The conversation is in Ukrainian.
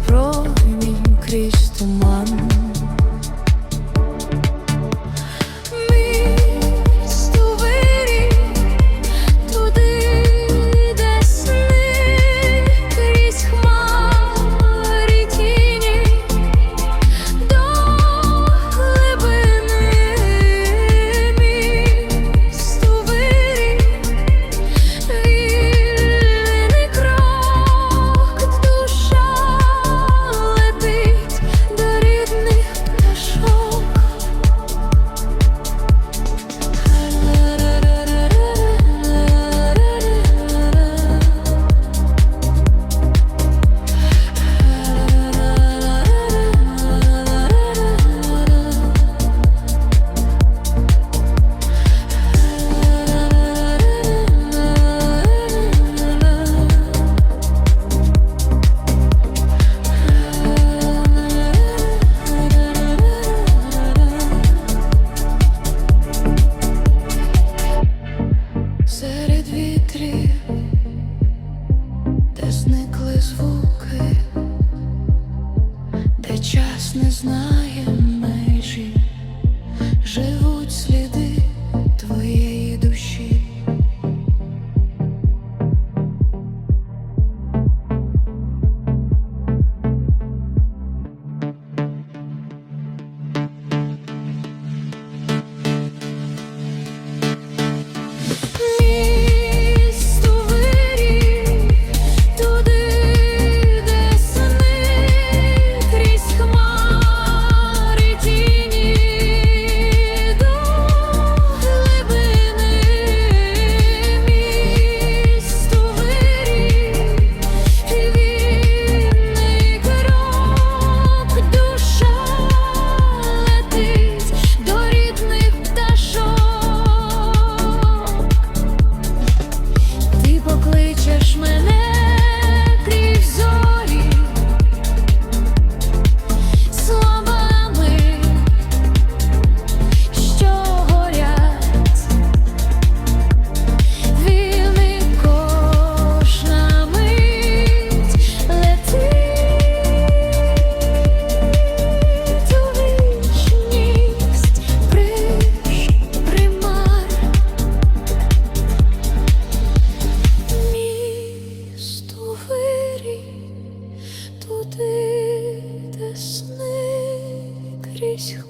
світла час не знає межі, живуть крізь хмари ті